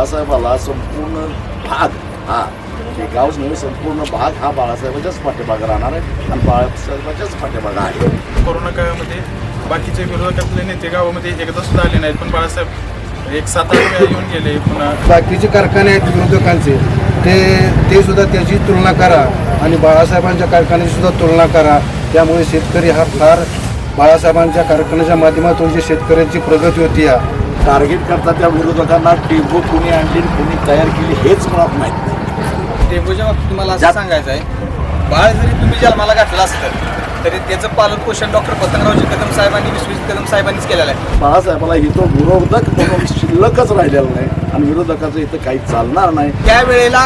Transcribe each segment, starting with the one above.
बाळासाहेबाला संपूर्ण भाग हा हे गावच नव्हे संपूर्ण भाग हा बाळासाहेबाच्याच पाठीमागं राहणार आहे आणि बाळासाहेबाच्याच पाठीमागं आहे. कोरोना काळामध्ये बाकीचे विरोधकातले नेते गावामध्ये एकदा सुद्धा आले नाहीत पण बाळासाहेब एक सात आठ येऊन गेले पुन्हा बाकीचे कारखाने आहेत विरोधकांचे ते ते सुद्धा त्याची तुलना करा आणि बाळासाहेबांच्या कारखान्याची सुद्धा तुलना करा. त्यामुळे शेतकरी हा फार बाळासाहेबांच्या कारखान्याच्या माध्यमातून जी शेतकऱ्यांची प्रगती होती या टार्गेट करता त्या विरोधकांना टेबू कुणी आणली कुणी तयार केली हेच मुळात माहीत नाही. डेंग्यूच्या बाबतीत मला असं सांगायचं आहे बाळ जरी तुम्ही जन्माला घातलं असतं तरी त्याचं पालन पोषण डॉक्टर पतंगरावजी कदम साहेबांनी विश्वजित कदम साहेबांनीच केलेलं आहे. बाळासाहेबाला इथं विरोधक म्हणून शिल्लकच राहिलेलं नाही आणि विरोधकाचं इथं काही चालणार नाही. त्यावेळेला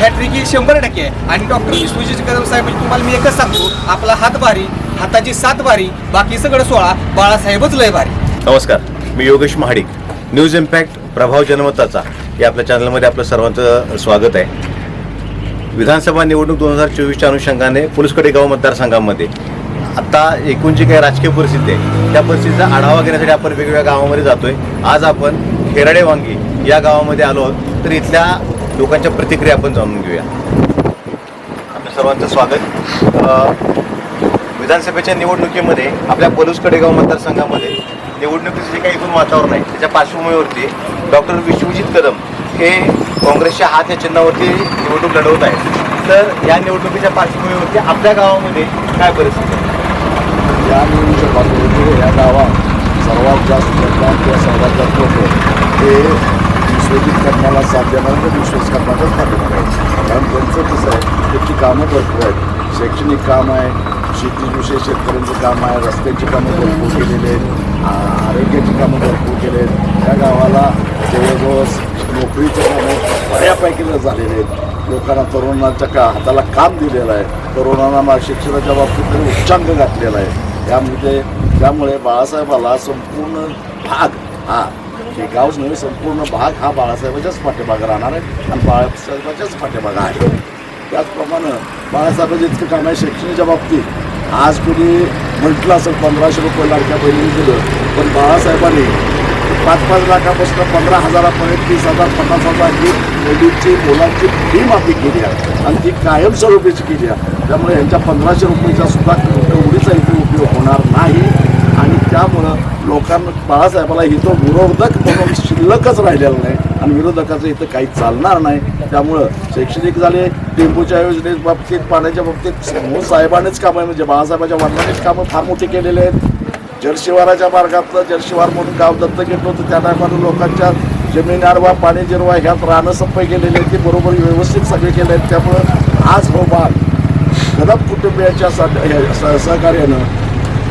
हॅट्रिक ही शंभर टक्के आहे. आणि डॉक्टर विश्वजित कदम साहेब म्हणजे तुम्हाला मी एकच सांगतो आपला हात भारी हाताची सात भारी बाकी सगळं सोळा बाळासाहेबच लय भारी. नमस्कार. मी योगेश महाडिक. न्यूज इम्पॅक्ट प्रभाव जनमताचा. या आपल्या चॅनलमध्ये आपलं सर्वांचं स्वागत आहे. विधानसभा निवडणूक दोन हजार चोवीसच्या अनुषंगाने पुलसकडे गाव मतदारसंघामध्ये. आत्ता एकूण जी काही राजकीय परिस्थिती आहे त्या परिस्थितीचा आढावा घेण्यासाठी आपण वेगवेगळ्या गावामध्ये जातोय. आज आपण खेराडे वांगी या गावामध्ये आलो आहोत तर इथल्या लोकांच्या प्रतिक्रिया आपण जाणून घेऊया. आपल्या सर्वांचं स्वागत. विधानसभेच्या निवडणुकीमध्ये आपल्या पलूस कडेगाव मतदारसंघामध्ये निवडणुकीचं जे काही एकूण वातावरण आहे त्याच्या पार्श्वभूमीवरती डॉक्टर विश्वजित कदम हे काँग्रेसच्या हात या चिन्हावरती निवडणूक लढवत आहेत. तर या निवडणुकीच्या पार्श्वभूमीवरती आपल्या गावामध्ये काय परिस्थिती आहे? या निवडणुकीच्या पार्श्वभूमीवर या गावात सर्वात जास्त मतदान किंवा सर्वात जास्त लोक हे विश्वजित कर्माला साथ देणार तर विश्वास कर्माच्याच पाठीमागे आहे कारण त्यांचं कसं आहे त्यांची कामं भरपूर आहेत. शैक्षणिक काम आहे शेतीविषयी शेतकऱ्यांचं काम आहे रस्त्याची कामं भरपूर केलेली आहेत आरोग्याची कामं भरपूर केले आहेत. त्या गावाला जवळजवळ नोकरीचं कामं बऱ्यापैकी झालेले आहेत. लोकांना तरुणांच्या का हाताला काम दिलेलं आहे. तरुणांना मा- शिक्षणाच्या बाबतीत तरी उच्चांक घातलेला आहे. त्यामध्ये त्यामुळे बाळासाहेबाला संपूर्ण भाग हा हे गावच नव्हे संपूर्ण भाग हा बाळासाहेबाच्याच पाठीमागं राहणार आहे आणि बाळासाहेबाच्याच पाठीमागं आहे. त्याचप्रमाणे बाळासाहेबांचं इतकं काम आहे शैक्षणिकच्या बाबतीत. आज कुणी म्हटलं असं पंधराशे रुपये लाडक्या बहिणीने दिलं पण बाळासाहेबांनी पाच पाच लाखापासून पंधरा हजारापर्यंत तीस हजार पन्नास हजार ही मुलींची मुलांची फी माफी केली आहे. आणि ती कायमस्वरूपीची केली आहे. त्यामुळे यांच्या पंधराशे रुपयेचा सुद्धा एवढीचा इथे उपयोग होणार नाही. आणि त्यामुळं लोकांना बाळासाहेबाला इथं विरोधक म्हणून शिल्लकच राहिलेलं नाही. आणि विरोधकाचं इथं काही चालणार नाही. त्यामुळं शैक्षणिक झाले टेम्पोच्या योजने बाबतीत पाण्याच्या बाबतीत मोह साहेबानेच कामं म्हणजे बाळासाहेबांच्या वडिलांनीच कामं फार मोठी केलेले आहेत. जलशिवाराच्या मार्गातलं जलशिवार म्हणून गाव दत्त घेतलं होतं. त्या टायमाला लोकांच्या जमीन आडवा पाणी जिरवा ह्यात राहणं संपय केलेले आहेत. ते बरोबर व्यवस्थित सगळे केले आहेत. त्यामुळं आज हो बाग कदम कुटुंबियाच्या सा- स- सहकार्यानं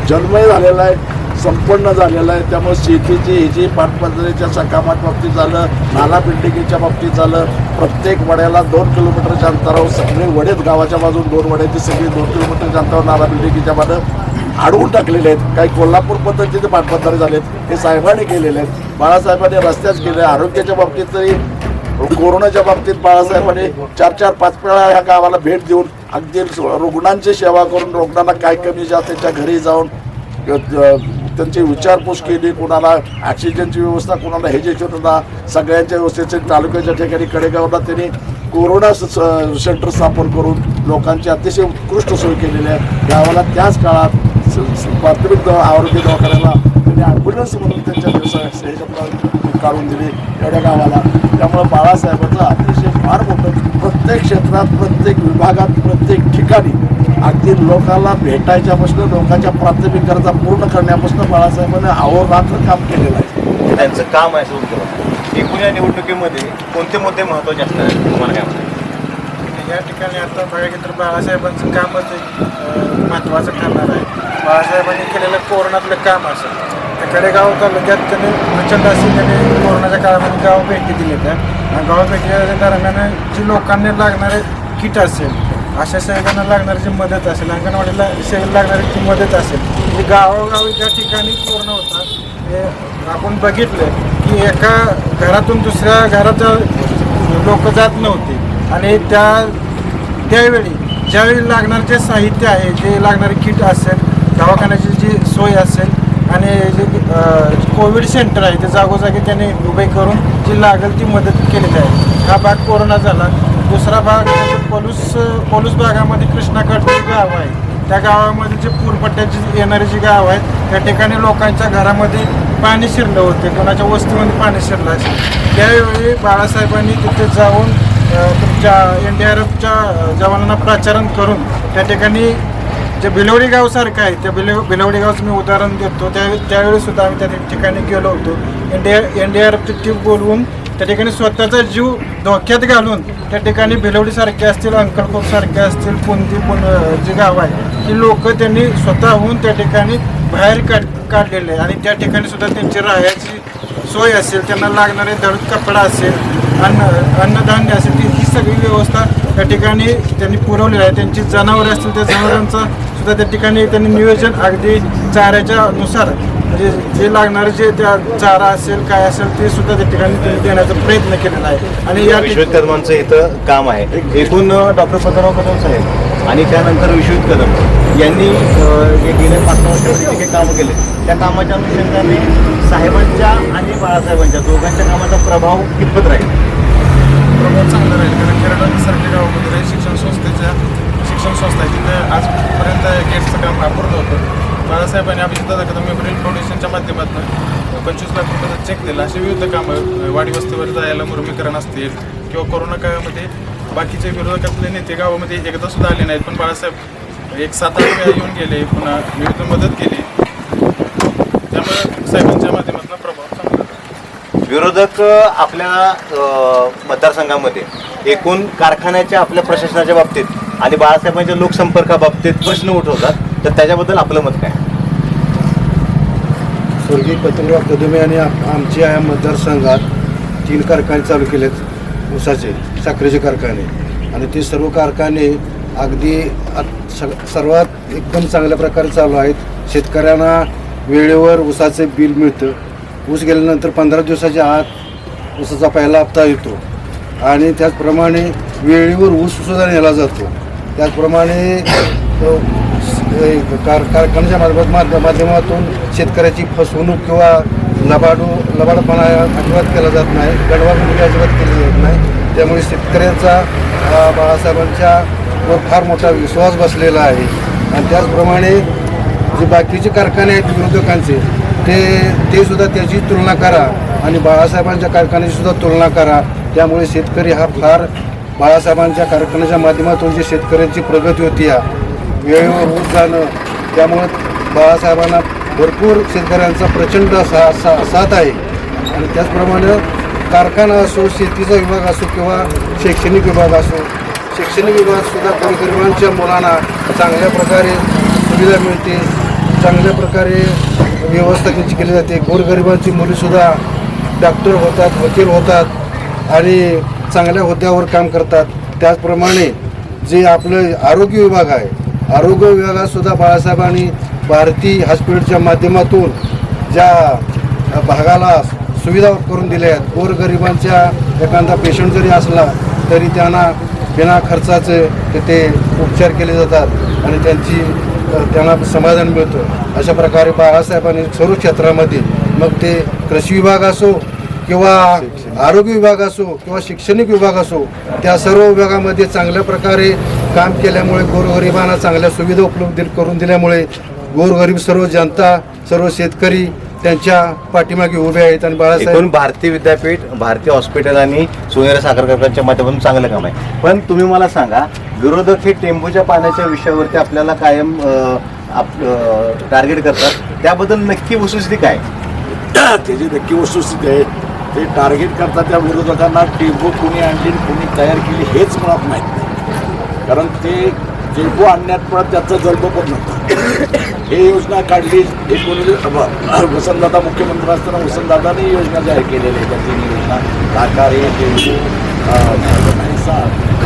जन्मही झालेला आहे. संपन्न झालेला आहे. त्यामुळे शेतीची ह्याची पाटबंधाऱ्याच्या सकामात बाबतीत झालं नाला बिल्डिंगच्या बाबतीत झालं प्रत्येक वड्याला दोन किलोमीटरच्या अंतरावर सगळे वडेच गावाच्या बाजून दोन वड्याची सगळी दोन किलोमीटरच्या अंतरावर नाला बिल्डिंगच्या बाजू अडवून टाकलेले आहेत. काही कोल्हापूर पद्धतीचे झाले झालेत हे साहेबांनी केलेले आहेत. बाळासाहेबांनी रस्त्याच केले आरोग्याच्या बाबतीत तरी कोरोनाच्या बाबतीत बाळासाहेबांनी चार चार पाच वेळा ह्या गावाला भेट देऊन अगदी रुग्णांची सेवा करून रुग्णांना काय कमी जास्त त्यांच्या घरी जाऊन त्यांची विचारपूस केली कोणाला ऑक्सिजनची व्यवस्था कोणाला ह्याची होता सगळ्यांच्या व्यवस्थेचे तालुक्याच्या ठिकाणी कडेगावला त्यांनी कोरोना स- स- सेंटर स्थापन करून लोकांची अतिशय उत्कृष्ट सोय केलेली आहे. गावाला त्याच काळात स- प्राथमिक दवा आरोग्य दवाखान्याला त्यांनी ॲम्ब्युलन्स म्हणून त्यांच्या व्यवसाय ह्याच्यात काढून दिली एवढ्या गावाला. त्यामुळं बाळासाहेबांचं अतिशय फार मोठं प्रत्येक क्षेत्रात प्रत्येक विभागात प्रत्येक ठिकाणी अगदी लोकांना भेटायच्यापासून लोकांच्या प्राथमिक गरजा पूर्ण करण्यापासून बाळासाहेबांनी अहोरात्र काम केलेलं आहे. त्यांचं काम आहे तुमचं एकूण या निवडणुकीमध्ये कोणते मुद्दे महत्त्वाचे असणार आहेत? तुम्हाला काय वाटतं? या ठिकाणी आता बघायला तर बाळासाहेबांचं कामच महत्त्वाचं ठरणार आहे. बाळासाहेबांनी केलेलं कोरोनातलं काम असेल तर कडेगाव तालुक्यात त्यांनी प्रचंड अशी त्यांनी कोरोनाच्या काळामध्ये गाव भेटी दिली त्या आणि गाव भेटीच्या दरम्यान जी लोकांना लागणारे किट असेल अशा सेवकांना लागणारी जी मदत असेल अंगणवाडीला सेवेला लागणारी जी मदत असेल जी गावोगावी ज्या ठिकाणी कोरोना होता हे आपण बघितलं की एका घरातून दुसऱ्या घरात लोक जात नव्हते. आणि त्या त्यावेळी ज्यावेळी लागणारं जे साहित्य आहे जे लागणारे किट असेल दवाखान्याची जी सोय असेल आणि जे कोविड सेंटर आहे ते जागोजागी त्यांनी उभे करून जी लागेल ती मदत केलेली आहे. हा भाग कोरोना झाला. दुसरा भाग म्हणजे पोलूस पोलूस भागामध्ये भागामध्ये कृष्णाकडचे गाव आहे. त्या गावामध्ये जे पूरपट्ट्याची येणारी जी गाव आहेत त्या ठिकाणी लोकांच्या घरामध्ये पाणी शिरलं होते. कोणाच्या वस्तीमध्ये पाणी शिरलं असेल. त्यावेळी बाळासाहेबांनी तिथे जाऊन तुमच्या एन डी आर एफच्या जवानांना प्रचारण करून त्या ठिकाणी जे बिलवडी गावसारखं आहे त्या बिल बिलवडी गावचं मी उदाहरण देतो. त्या त्यावेळी सुद्धा आम्ही त्या ठिकाणी गेलो होतो. N D N D R एफची team बोलवून त्या ठिकाणी स्वतःचा जीव धोक्यात घालून त्या ठिकाणी भिलवडीसारखे असतील अंकलकोपसारखे असतील कोणती पण जे गाव आहे ही लोक त्यांनी स्वतःहून त्या ठिकाणी बाहेर काढ काढलेले आहे आणि त्या ठिकाणी सुद्धा त्यांची राहायची सोय असेल त्यांना लागणारे धड कपडा असेल अन्न अन्नधान्य असेल ती सगळी व्यवस्था त्या ठिकाणी त्यांनी पुरवलेली आहे. त्यांची जनावरे असतील त्या जनावरांचा सुद्धा त्या ठिकाणी त्यांनी नियोजन अगदी चाऱ्याच्या नुसार म्हणजे जे लागणारे जे त्या चारा असेल काय असेल ते सुद्धा त्या ठिकाणी त्यांनी देण्याचा प्रयत्न केलेला आहे. आणि या विश्वकर्मांचं इथं काम आहे. एकूण डॉक्टर पद्मनाभ कदम साहेब आणि त्यानंतर विश्वजित कदम यांनी जे गेले पाच सहा वर्षामध्ये जे कामं केले त्या कामाच्या अनुषंगाने साहेबांच्या आणि बाळासाहेबांच्या दोघांच्या कामाचा प्रभाव कितपत राहील? प्रभाव चांगला राहील कारण खेरडा सारख्या गावामध्ये शिक्षण संस्थेच्या शिक्षण संस्था आहे. तिथे आजपर्यंत गेट्सचं काम वापरलं होतं. बाळासाहेबांनी अभिजित दादा कदम मेमोरियल फाउंडेशनच्या माध्यमातून पंचवीस लाख रुपयाचा चेक दिला. असे विविध कामं वाडी वस्तीवर जायला मुरमीकरण असतील किंवा कोरोना काळामध्ये बाकीचे विरोधकातले नेते गावामध्ये एकदा सुद्धा आले नाहीत. पण बाळासाहेब एक सात आठ वेळा येऊन गेले पुन्हा विविध मदत केली. त्यामुळे साहेबांच्या माध्यमातून विरोधक आपल्या मतदारसंघामध्ये एकूण कारखान्याच्या आपल्या प्रशासनाच्या बाबतीत आणि बाळासाहेबांच्या लोकसंपर्काबाबतीत प्रश्न उठवतात तर त्याच्याबद्दल आपलं मत काय? स्वर्गीय पतंगराव कदमे आणि आमच्या या मतदारसंघात तीन कारखाने चालू केलेत ऊसाचे साखरेचे कारखाने. आणि ते सर्व कारखाने अगदी सर्वात एकदम चांगल्या प्रकारे चालू आहेत. शेतकऱ्यांना वेळेवर ऊसाचे बिल मिळतं. ऊस गेल्यानंतर पंधरा दिवसाच्या आत ऊसाचा पहिला हप्ता येतो. आणि त्याचप्रमाणे वेळेवर ऊस सुद्धा नेला जातो. त्याचप्रमाणे कार कारखान्याच्या माध्यमात- माध्य- माध्यमातून शेतकऱ्याची फसवणूक किंवा लबाडू लबाडपणा अजिबात केला जात नाही. गडवागणुकी अजिबात केली जात नाही. त्यामुळे शेतकऱ्यांचा बाळासाहेबांच्या वर फार मोठा विश्वास बसलेला आहे. आणि त्याचप्रमाणे जे बाकीचे कारखाने आहेत विरोधकांचे ते ते सुद्धा त्याची तुलना करा आणि बाळासाहेबांच्या कारखान्याची सुद्धा तुलना करा. त्यामुळे शेतकरी हा फार बाळासाहेबांच्या कारखान्याच्या माध्यमातून जी शेतकऱ्यांची प्रगती होती या वेळेवर होत जाणं त्यामुळे बाळासाहेबांना भरपूर शेतकऱ्यांचा प्रचंड सा सा साथ आहे. आणि त्याचप्रमाणे कारखाना असो शेतीचा विभाग असो किंवा शैक्षणिक विभाग असो शैक्षणिक विभागसुद्धा गोरगरिबांच्या मुलांना चांगल्या प्रकारे सुविधा मिळते चांगल्या प्रकारे व्यवस्था त्यांची केली जाते. गोरगरिबांची मुलीसुद्धा डॉक्टर होतात वकील होतात आणि चांगल्या हुद्द्यावर काम करतात. त्याचप्रमाणे जे आपलं आरोग्य विभाग आहे आरोग्य विभागातसुद्धा बाळासाहेबांनी भारती हॉस्पिटलच्या माध्यमातून ज्या भागाला सुविधा करून दिल्या आहेत गोरगरिबांच्या एखादा पेशंट जरी असला तरी त्यांना बिना खर्चाचे तिथे उपचार केले जातात आणि त्यांची त्यांना समाधान मिळतं अशा प्रकारे बाळासाहेबांनी सर्व क्षेत्रामध्ये मग ते कृषी विभाग असो किंवा आरोग्य विभाग असो किंवा शैक्षणिक विभाग असो त्या सर्व विभागामध्ये चांगल्या प्रकारे काम केल्यामुळे गोरगरिबांना चांगल्या सुविधा उपलब्ध करून दिल्यामुळे गोरगरीब सर्व जनता सर्व शेतकरी त्यांच्या पाठीमागे उभे आहेत आणि बाळासाहेब भारतीय विद्यापीठ भारतीय हॉस्पिटल आणि सोनेरा साखर कारखान्याच्या माध्यमातून चांगलं काम आहे. पण तुम्ही मला सांगा विरोधक हे टेंबूच्या पाण्याच्या विषयावरती आपल्याला कायम टार्गेट करतात. त्याबद्दल नक्की वस्तुस्थिती काय? त्याची नक्की वस्तुस्थिती आहे ते टार्गेट करतात त्या विरोधकांना टेम्पो कुणी आणली कुणी तयार केली हेच मुळात माहीत नाही. कारण ते टेम्पो आणण्यात मुळात त्याचा जल्प पण नव्हता. हे योजना काढली एकोणीस वसंतदादा मुख्यमंत्री असताना वसंतदादाने योजना जाहीर केलेली आहे त्या योजना योजना हे टेम्पो पैसा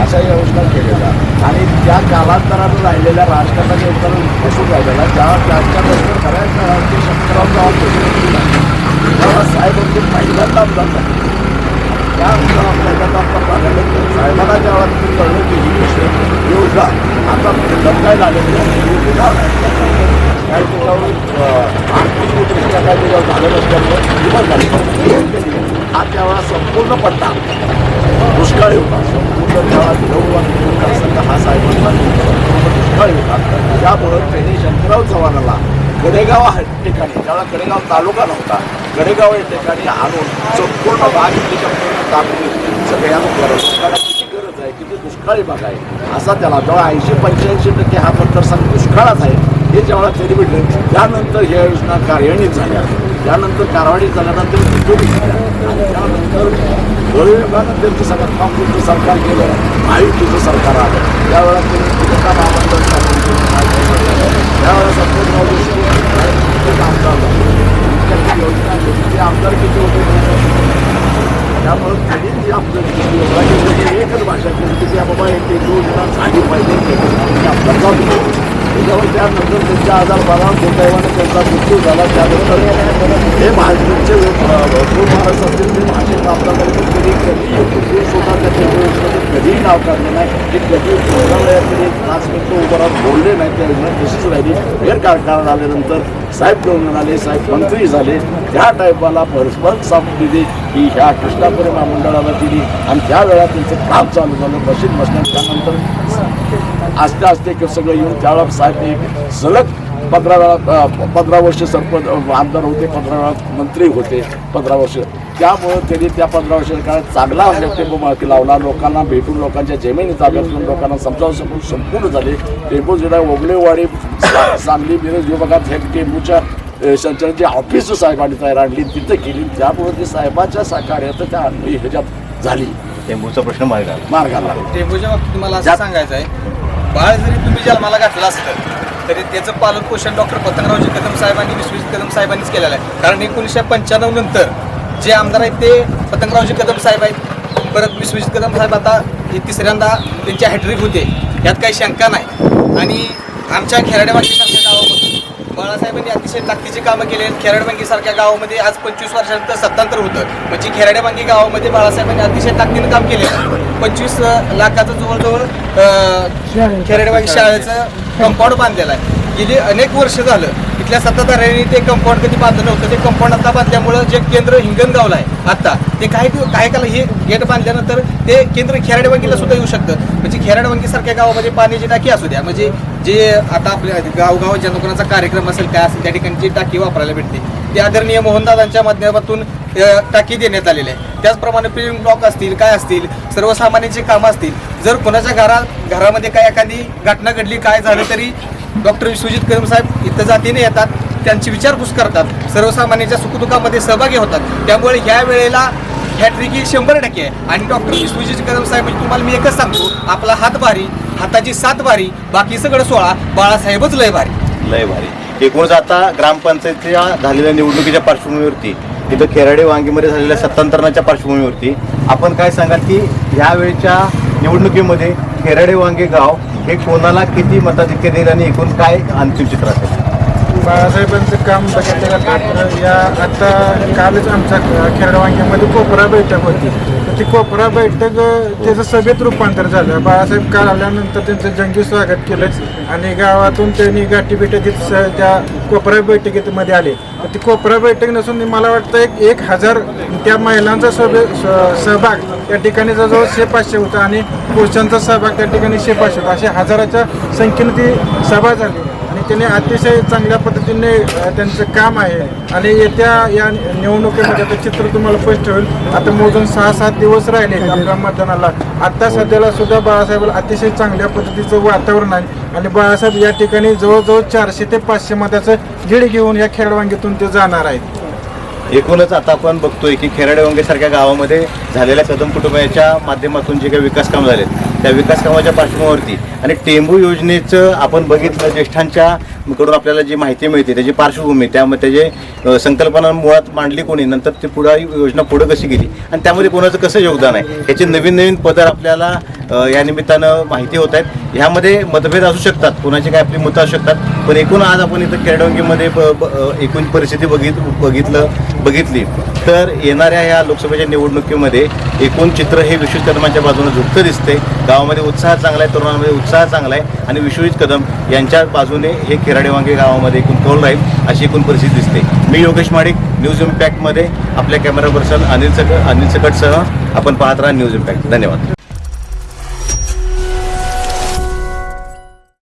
अशा योजना केलेल्या आणि त्या कालांतरानं राहिलेल्या राजकारणाच्या योगदान बसून राहिलेला ज्या त्यांच्याबरोबर बऱ्याच काळाचे शंकरराव चव्हाण होते. पहिल्यांदा आमदार झाले त्या आमदार पहिल्यांदा आमदार झाल्यानंतर साहेबांना जेव्हा तुम्ही कळलं की ही गोष्ट योजना आता बदलायला आलेली आहे. योजना काय त्याच्यावर अं, आर्थिक दुसऱ्या काय त्याच्यावर झालं नसल्यामुळे ही झाली हा त्यावेळा संपूर्ण पट्टा दुष्काळ होता संपूर्ण त्यावेळा हा साहेबांना दुष्काळी होता त्यामुळं त्यांनी शंकरराव चव्हाणाला कडेगाव हा ठिकाणी. त्यावेळा कडेगाव तालुका नव्हता कडेगाव या ठिकाणी आणून संपूर्ण बाग त्याच्या तापली. सगळ्यांना गरज. किती गरज आहे किती दुष्काळी भाग आहे असा त्याला जेव्हा ऐंशी पंच्याऐंशी टक्के हा मतदारसंघ दुष्काळात आहे हे जेव्हा त्यांनी भेटले त्यानंतर ह्या योजना कार्यान्वित झाल्या. त्यानंतर कारवाई झाल्यानंतर उद्योगी झाल्या. आणि त्यानंतर गोरविभागानं त्यांचं सगळं काँग्रेसचं सरकार केलं. महायुतीचं सरकार आलं. त्यावेळेला त्यांनी किती काम स्थापन केलं. त्यावेळेला संपूर्ण आमदार झाले. योजना घेतली आमदार किती होते? त्यामुळं त्यांनी जी आपलं योजना केली एकच भाषा केली की बाबा एक योजना झाली पाहिजे. त्याच्यासाठी आपला जाऊ त्याच्यावर त्यानंतर त्यांच्या आजार बारा दुर्दैवाने त्यांचा मृत्यू झाला त्यानंतर हे महाराष्ट्राचे भरपूर महाराष्ट्र असतील ते भाषेत आपल्याकडे कधी कधी कुठे सुद्धा त्याच्या योजनेचं कधीही नाव काढले नाही ते कधी रुग्णालयात पाच मिनिटं उभं राहून बोलले नाही त्या योजना तशीच राहिली फेर कारण आल्यानंतर साहेब निवडून आले साहेब मंत्री झाले त्या टाईपाला परस्पर साथ दिली की ह्या कृष्णापुरी महामंडळाला दिली आणि त्यावेळा त्यांचं काम चालू झालं बशीत बसण्यात त्यानंतर आस्ते आस्ते की सगळं येऊन त्यावेळा साहेब एक सलग पंधरा वेळा पंधरा वर्ष सरपंच आमदार होते पंधरा वेळा मंत्री होते पंधरा वर्ष. त्यामुळं त्यांनी त्या पंधरा वर्षाच्या काळात चांगला मार्के लावला. लोकांना भेटून लोकांच्या जमिनी ताब्यात घेऊन लोकांना समजावून समजून संपूर्ण झाले. टेम्पो जिल्हा ओगलेवाडी सांगली मिरज विभागात हे टेम्पोच्या अ, संचालनाची ऑफिस साहेबांनी तयार आणली. तिथं केली. त्यामुळे ती साहेबांच्या सहकार्यात त्या ह्याच्यात झाली. टेंबूचा प्रश्न मार्ग आला मार्गाला. टेंबूच्या बाबतीत तुम्हाला असं ज्यात- सांगायचं आहे बाळ जरी तुम्ही जन्माला घातलं असतं तरी त्याचं पालन पोषण डॉक्टर पतंगरावजी कदम साहेबांनी विश्वजित कदम साहेबांनीच केलेलं आहे. कारण एकोणीसशे पंच्याण्णव नंतर जे आमदार आहेत ते पतंगरावजी कदम साहेब आहेत. परत विश्वजित कदम साहेब आता हे तिसऱ्यांदा त्यांची हॅट्रिक होते. यात काही शंका नाही. आणि आमच्या खेराडेवाडीसारख्या गावामध्ये बाळासाहेबांनी अतिशय ताकदीची कामं केली आहेत खेराडबांगी सारख्या गावामध्ये आज पंचवीस वर्षानंतर सत्तांतर होतं. म्हणजे खेराडेबांगी गावामध्ये बाळासाहेबांनी अतिशय ताकदीनं काम केले. आहे पंचवीस लाखाचं जवळजवळ खेराडेबांगी शाळेचं कंपाऊंड बांधलेलं आहे. गेली अनेक वर्ष झालं. इथल्या सत्ताधाऱ्यांनी ते कंपाऊंड कधी बांधलं नव्हतं. ते कंपाऊंड आता बांधल्यामुळं जे केंद्र हिंगणगावला आहे आता ते काही काही काला हे गेट बांधल्यानंतर ते केंद्र खेराडेबांगीला सुद्धा येऊ शकतं. खेराडवंगीसारख्या गावामध्ये पाण्याची टाकी असू द्या म्हणजे जे आता आपल्या गावगाव जनकोणाचा कार्यक्रम असेल काय असेल त्या ठिकाणी जी टाकी वापरायला भेटते ते आदरणीय मोहनदादांच्या माध्यमातून टाकी देण्यात आलेली आहे. त्याचप्रमाणे प्रिलिंग ब्लॉक असतील काय असतील सर्वसामान्यांची कामं असतील जर कोणाच्या घरा घरामध्ये काय एखादी घटना घडली काय झालं तरी डॉक्टर विश्वजित कदम साहेब इथं जातीने येतात त्यांची विचारपूस करतात सर्वसामान्यांच्या सुखदुःखामध्ये सहभागी होतात. त्यामुळे ह्या वेळेला हॅट्रिक ही शंभर टक्के आहे. आणि डॉक्टर विश्वजित कदम साहेब म्हणजे तुम्हाला मी एकच सांगतो आपला हात भारी हाताची सात भारी बाकी सगळं सोळा बाळासाहेबच लय भारी. लय भारी. एकूणच आता ग्रामपंचायतीच्या झालेल्या निवडणुकीच्या पार्श्वभूमीवरती तिथं खेराडे वांगीमध्ये झालेल्या सत्तांतरणाच्या पार्श्वभूमीवरती आपण काय सांगाल की यावेळच्या निवडणुकीमध्ये खेराडे वांगे गाव हे कोणाला किती मताधिक्य देईल आणि एकूण काय अंतिम चित्र असेल? बाळासाहेबांचं काम बघितलं तर या आता कालच आमच्या खेरडवांग्यामध्ये कोपरा बैठक होती. तर ती कोपरा बैठक त्याचं सभेत रूपांतर झालं. बाळासाहेब काल आल्यानंतर त्यांचं जंगी स्वागत केलं आणि गावातून त्यांनी गाठी भेटीत स- त्या कोपरा बैठकीमध्ये आले. तर ती कोपरा बैठक नसून मला वाटतं एक एक हजार त्या महिलांचा सभे स- सहभाग त्या ठिकाणी जवळजवळ शे पाचशे होता आणि पुरुषांचा सहभाग त्या ठिकाणी शे पाचशे होता. अशा हजाराच्या संख्येने ती सभा झाली. त्याने अतिशय चांगल्या पद्धतीने त्यांचं काम आहे. आणि येत्या या निवडणुकीमध्ये आता चित्र तुम्हाला स्पष्ट होईल. आता मोजून सहा सात दिवस राहिले आपल्या मतदानाला. आता सध्याला सुद्धा बाळासाहेबाला अतिशय चांगल्या पद्धतीचं वातावरण आहे. आणि बाळासाहेब या ठिकाणी जवळजवळ चारशे ते पाचशे मताचं लीड घेऊन या खेळवांगीतून ते जाणार आहेत. एकूणच आता आपण बघतोय की खेराडे सारख्या गावामध्ये झालेल्या कदम कुटुंबाच्या माध्यमातून जे काही विकास काम झालेत त्या विकास कामाच्या पार्श्वभूमीवरती. आणि टेंबू योजनेचं आपण बघितलं ज्येष्ठांच्या कडून आपल्याला जी माहिती मिळते त्याची पार्श्वभूमी त्यामध्ये त्याचे संकल्पना मुळात मांडली कोणी नंतर ती पुढे योजना पुढे कशी गेली? आणि त्यामध्ये कोणाचं कसं योगदान आहे? याचे नवीन नवीन पदर आपल्याला या निमित्तानं माहिती होत आहेत. ह्यामध्ये मतभेद असू शकतात कोणाची काय आपली मतं असू शकतात पण एकूण आज आपण इथं खेरडवंगीमध्ये ब- ब- एकूण परिस्थिती बघित बघितलं बघितली तर येणाऱ्या ह्या लोकसभेच्या निवडणुकीमध्ये एकूण चित्र हे विश्वजित बाजूने झुकतं दिसते गावामध्ये उत्साह चांगला आहे तरुणांमध्ये उत्साह चांगला आहे आणि विश्वजित कदम यांच्या बाजूने हे खेराडे वांगे गावामध्ये एकूण कौल राहील अशी एकूण परिस्थिती दिसते. मी योगेश माडिक न्यूज इम्पॅक्टमध्ये आपल्या कॅमेरा पर्सन अनिल सक अनिल सकटसह आपण पाहत राहा न्यूज इम्पॅक्ट. धन्यवाद.